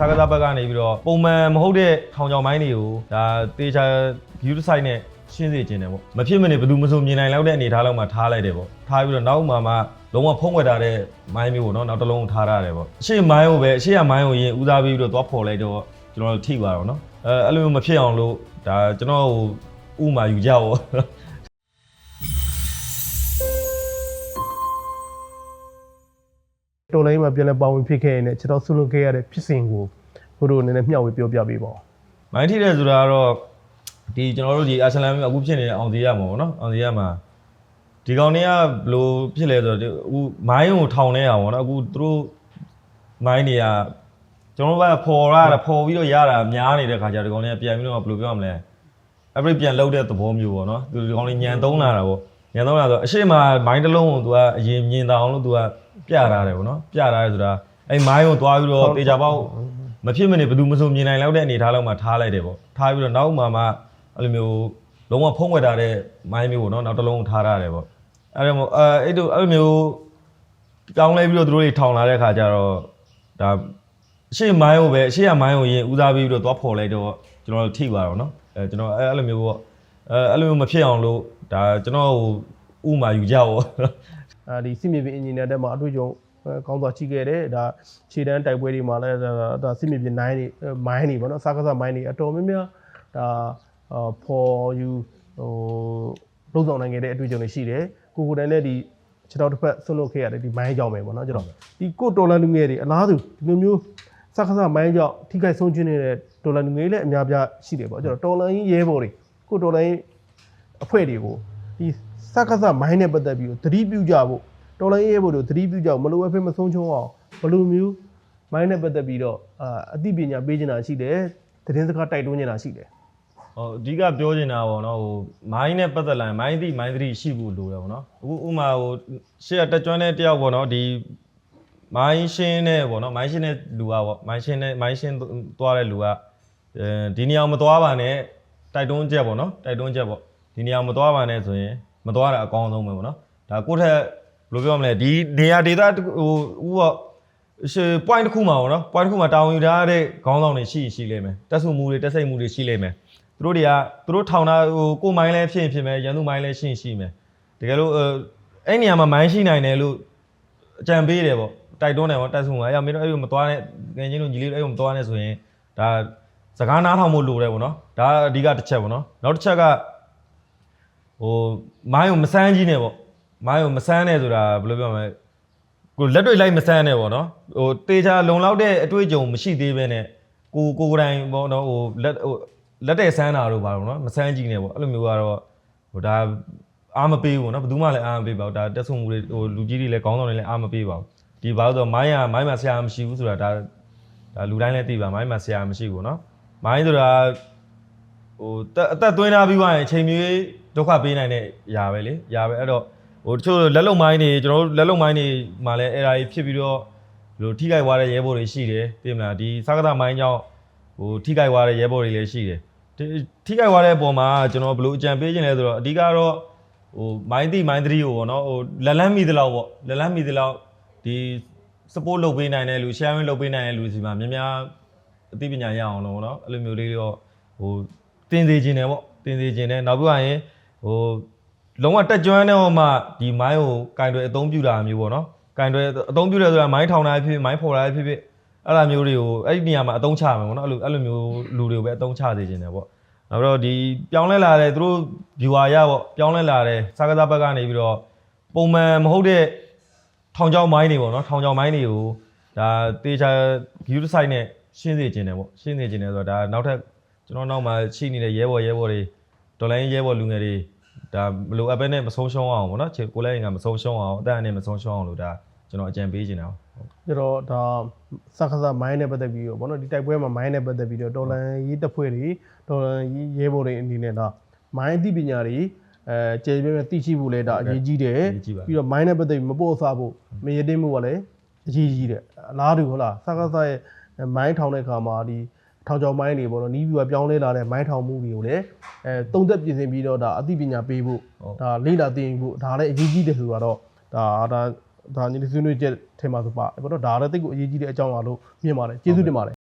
စာကစားဘက်ကနေပြီးတော့ပုံမှန်မဟုတ်တဲ့ထောင်ချောင်မိုင်းတွေကိုဒါတေချာ view site နဲ့ရှင်းစေခြင်းတယ်ပေါ့မဖြစ်မနေဘယ်သူမဆိုမြင်နိုင်လောက်တဲ့အနေအထားလောက်မှာထားလိုက်တယ်ပေါ့ထားပြီးတော့နောက်မှမှလုံးဝဖုံးဝယ်ထားတဲ့မိုင်းမျိုးပေါ့နော်နောက်တစ်လုံးကိုထားရတယ်ပေါ့အရှိမိုင်းကိုပဲအရှိရမိုင်းကိုရင်ဦးစားပေးပြီးတော့သွားဖော်လိုက်တော့ကျွန်တော်တို့ထိပါတော့နော်အဲအဲ့လိုမျိုးမဖြစ်အောင်လို့ဒါကျွန်တော်ဟိုဥမာယူကြပေါ့ တော်လိုင်းမှာပြန်လဲပါဝင်ဖြစ်ခဲ့ရင်လည်းခြေတော်ဆုလွတ်ခဲ့ရတဲ့ဖြစ်စဉ်ကိုကိုတို့အနေနဲ့မျှဝေပြောပြပေးပါဦးမိုင်းထိတယ်ဆိုတာကတော့ဒီကျွန်တော်တို့ဒီအာဆလန်အခုဖြစ်နေတဲ့အောင်စီရမှာပေါ့နော်အောင်စီရမှာဒီကောင်တွေကဘယ်လိုဖြစ်လဲဆိုတော့ဒီအခုမိုင်းကိုထောင်နေတာပေါ့နော်အခုသူတို့မိုင်းတွေကကျွန်တော်တို့ကဖော်ရတာဖော်ပြီးတော့ရတာများနေတဲ့ခါကျတော့ဒီကောင်တွေကပြန်ပြီးတော့ဘယ်လိုပြောရမလဲအပရိပြန်လောက်တဲ့သဘောမျိုးပေါ့နော်သူဒီကောင်တွေညံသုံးလာတာပေါ့ညံသုံးလာဆိုအရှိမမိုင်းတစ်လုံးကိုသူကအရင်မြင်တာအောင်လို့သူက ပြထားတယ်ပေါ့နော်ပြထားတယ်ဆိုတာအဲ့မိုင်းကိုသွားပြီးတော့တေချာပေါက်မဖြစ်မနေဘယ်သူမဆိုမြင်နိုင်လောက်တဲ့အနေအထားလောက်မှာထားလိုက်တယ်ပေါ့ထားပြီးတော့နောက်မှမှအဲ့လိုမျိုးလုံးဝဖုံးဝယ်ထားတဲ့မိုင်းမျိုးပေါ့နော်နောက်တစ်လုံးကိုထားရတယ်ပေါ့အဲ့ဒါမို့အဲအဲ့လိုအဲ့လိုမျိုးပြောင်းလဲပြီးတော့သူတို့တွေထောင်လာတဲ့ခါကျတော့ဒါအရှိမိုင်းကိုပဲအရှိရမိုင်းကိုရင်ဦးစားပေးပြီးတော့သွားဖော်လိုက်တော့ကျွန်တော်တို့ထိပါတော့နော်အဲကျွန်တော်အဲ့အဲ့လိုမျိုးပေါ့အဲအဲ့လိုမျိုးမဖြစ်အောင်လို့ဒါကျွန်တော်ဟိုဥမာယူကြပေါ့ အဲဒီစစ်မြေပြင်အင်ဂျင်နီယာတက်မှာအတွေ့အကြုံအဲကောင်းစွာရှိခဲ့တယ်ဒါခြေတန်းတိုက်ပွဲတွေမှာလည်းဒါဒါစစ်မြေပြင်နိုင်တွေမိုင်းတွေပေါ့နော်စားကစားမိုင်းတွေအတော်များများဒါအာဖော်ယူဟိုလုံဆောင်နိုင်ခဲ့တဲ့အတွေ့အကြုံတွေရှိတယ်ကိုကိုယ်တိုင်လည်းဒီခြေတော်တစ်ဖက်ဆွလွတ်ခဲ့ရတယ်ဒီမိုင်းကြောင့်ပဲပေါ့နော်ကျွန်တော်ဒီကိုတော်လန်လူငယ်တွေအလားတူဒီလိုမျိုးစားကစားမိုင်းကြောင့်ထိခိုက်ဆုံးခြင်းနေတဲ့တော်လန်လူငယ်တွေလည်းအများပြားရှိတယ်ပေါ့ကျွန်တော်တော်လန်ကြီးရဲဘော်တွေကိုတော်လန်ကြီးအဖွဲ့တွေကိုဒီ စက္ကစမိုင်းနဲ့ပတ်သက်ပြီးတော့သတိပြုကြဖို့တော်လိုင်းရဲဘော်တို့သတိပြုကြဖို့မလိုအပ်ဖဲမဆုံးချုံအောင်ဘယ်လိုမျိုးမိုင်းနဲ့ပတ်သက်ပြီးတော့အာအသိပညာပေးချင်တာရှိတယ်သတင်းစကားတိုက်တွန်းချင်တာရှိတယ်ဟိုအဓိကပြောချင်တာပေါ့နော်ဟိုမိုင်းနဲ့ပတ်သက်လာရင်မိုင်းသည့်မိုင်းသတိရှိဖို့လိုတယ်ပေါ့နော်အခုဥမာဟိုရှေ့ကတက်ကျွမ်းတဲ့တယောက်ပေါ့နော်ဒီမိုင်းရှင်းနဲ့ပေါ့နော်မိုင်းရှင်းတဲ့လူကပေါ့မိုင်းရှင်းနဲ့မိုင်းရှင်းသွားတဲ့လူကအဲဒီနေရာမသွားပါနဲ့တိုက်တွန်းချက်ပေါ့နော်တိုက်တွန်းချက်ပေါ့ဒီနေရာမသွားပါနဲ့ဆိုရင် မသွားတာအကောင်းဆုံးပဲပေါ့နော်ဒါကိုယ့်ထက်ဘယ်လိုပြောမလဲဒီနေရာဒေသဟိုဥပေါ့ရှေ point တစ်ခုမှာပေါ့နော် point တစ်ခုမှာတာဝန်ယူထားတဲ့ခေါင်းဆောင်တွေရှိရှိလိမ့်မယ်တက်ဆုမှုတွေတက်စိတ်မှုတွေရှိလိမ့်မယ်သူတို့တွေကသူတို့ထောင်တာဟိုကိုယ်မိုင်းလဲဖြစ်ရင်ဖြစ်မယ်ရန်သူမိုင်းလဲရှိရင်ရှိမယ်တကယ်လို့အဲအဲ့နေရာမှာမိုင်းရှိနိုင်တယ်လို့အကြံပေးတယ်ပေါ့တိုက်တွန်းတယ်ပေါ့တက်ဆုမှာအဲ့မင်းတို့အဲ့လိုမသွားနဲ့ငယ်ချင်းတို့ညီလေးတို့အဲ့လိုမသွားနဲ့ဆိုရင်ဒါစကားနားထောင်ဖို့လိုတယ်ပေါ့နော်ဒါအဓိကတစ်ချက်ပေါ့နော်နောက်တစ်ချက်က ဟိုမိုင်းကိုမဆန်းကြီးနဲ့ပေါ့မိုင်းကိုမဆန်းနဲ့ဆိုတာဘယ်လိုပြောမလဲကိုလက်တွေ့လိုက်မဆန်းနဲ့ပေါ့နော်ဟိုတေချာလုံလောက်တဲ့အတွေ့အကြုံမရှိသေးပဲနဲ့ကိုကိုကိုယ်တိုင်ပေါ့နော်ဟိုလက်ဟိုလက်တဲ့ဆန်းတာတို့ပါတော့နော်မဆန်းကြည့်နဲ့ပေါ့အဲ့လိုမျိုးကတော့ဟိုဒါအားမပေးဘူးပေါ့နော်ဘယ်သူမှလည်းအားမပေးပါဘူးဒါတက်ဆုံမှုတွေဟိုလူကြီးတွေလည်းခေါင်းဆောင်တွေလည်းအားမပေးပါဘူးဒီဘာလို့ဆိုတော့မိုင်းရမိုင်းမှာဆရာမရှိဘူးဆိုတာဒါဒါလူတိုင်းလည်းသိပါမိုင်းမှာဆရာမရှိဘူးပေါ့နော်မိုင်းဆိုတာဟိုတက်အသက်သွင်းထားပြီးွားရင်အချိန်မျိုး ဒုက္ခပေးနိုင်တဲ့ຢာပဲလေຢာပဲအဲ့တော့ဟိုတချို့လက်လုံမိုင်းတွေကျွန်တော်တို့လက်လုံမိုင်းတွေမှာလည်းအဲ့ဒါကြီးဖြစ်ပြီးတော့ဒီလိုထိခိုက်သွားတဲ့ရဲဘော်တွေရှိတယ်သိမလားဒီစကားသမိုင်းကြောင့်ဟိုထိခိုက်သွားတဲ့ရဲဘော်တွေလည်းရှိတယ်ဒီထိခိုက်သွားတဲ့အပေါ်မှာကျွန်တော်ဘယ်လိုအကြံပေးခြင်းလဲဆိုတော့အဓိကတော့ဟိုမိုင်းတိမိုင်းသတိကိုပေါ့နော်ဟိုလက်လန်းမိသလောက်ပေါ့လက်လန်းမိသလောက်ဒီ support လုပ်ပေးနိုင်တဲ့လူ sharing လုပ်ပေးနိုင်တဲ့လူစီမှာများများအသိပညာရအောင်လို့ပေါ့နော်အဲ့လိုမျိုးလေးတော့ဟိုတင်စေခြင်းတယ်ပေါ့တင်စေခြင်းတယ်နောက်ပြီးရင် ဟိုလုံးဝတက်ကြွမ်းတဲ့ဟိုမှဒီမိုင်းကိုကင်တွယ်အသုံးပြုတာမျိုးပေါ့နော်ကင်တွယ်အသုံးပြုတယ်ဆိုတာမိုင်းထောင်တာဖြစ်ဖြစ်မိုင်းဖော်တာဖြစ်ဖြစ်အဲ့လိုမျိုးတွေကိုအဲ့ဒီနေရာမှာအသုံးချမယ်ပေါ့နော်အဲ့လိုအဲ့လိုမျိုးလူတွေကိုပဲအသုံးချစေခြင်းတယ်ပေါ့နောက်ပြီးတော့ဒီပြောင်းလဲလာတဲ့သူတို့ viewer ရပေါ့ပြောင်းလဲလာတဲ့စကားစားဘက်ကနေပြီးတော့ပုံမှန်မဟုတ်တဲ့ထောင်ချောင်းမိုင်းတွေပေါ့နော်ထောင်ချောင်းမိုင်းတွေကိုဒါတေချာ view site နဲ့ရှင်းစေခြင်းတယ်ပေါ့ရှင်းစေခြင်းတယ်ဆိုတော့ဒါနောက်ထပ်ကျွန်တော်နောက်မှာရှိနေတဲ့ရဲဘော်ရဲဘော်တွေဒေါ်လာရင်းရဲဘော်လူငယ်တွေ ဒါမလိုအပ်ပဲနဲ့မဆုံးရှုံးအောင်ပေါ့နော်ခြေကိုလည်းငါမဆုံးရှုံးအောင်အသက်အနဲ့မဆုံးရှုံးအောင်လို့ဒါကျွန်တော်အကြံပေးချင်တာပေါ့ကျတော့ဒါစက္ကစမိုင်းနဲ့ပတ်သက်ပြီးတော့ဗောနော်ဒီတိုက်ပွဲမှာမိုင်းနဲ့ပတ်သက်ပြီးတော့တော်လန်ရေးတပ်ဖွဲ့တွေတော်လန်ရေးရဲဘော်တွေအနေနဲ့ဒါမိုင်းအသိပညာတွေအဲကျေပြည့်မဲ့သိရှိဖို့လဲဒါအရေးကြီးတယ်ပြီးတော့မိုင်းနဲ့ပတ်သက်ပြီးမပို့စားဖို့မရတင်မှုကလည်းအရေးကြီးတယ်အလားတူဟုတ်လားစက္ကစရဲ့မိုင်းထောင်တဲ့အခါမှာဒီ ထောင်ချောင်မိုင်းတွေပေါ့နော်နီးပြီးတော့ပြောင်းလဲလာတဲ့မိုင်းထောင်မှုတွေကိုလည်းအဲတုံသက်ပြင်ဆင်ပြီးတော့ဒါအသိပညာပေးဖို့ဒါလေ့လာသင်ယူဖို့ဒါလည်းအရေးကြီးတယ်ဆိုတော့ဒါဒါဒါညီလေးဆွေးနွေးချက်ထဲမှာဆိုပါပေါ့နော်ဒါလည်းတိတ်ကိုအရေးကြီးတဲ့အကြောင်းအရာလို့မြင်ပါတယ်ကျေးဇူးတင်ပါတယ်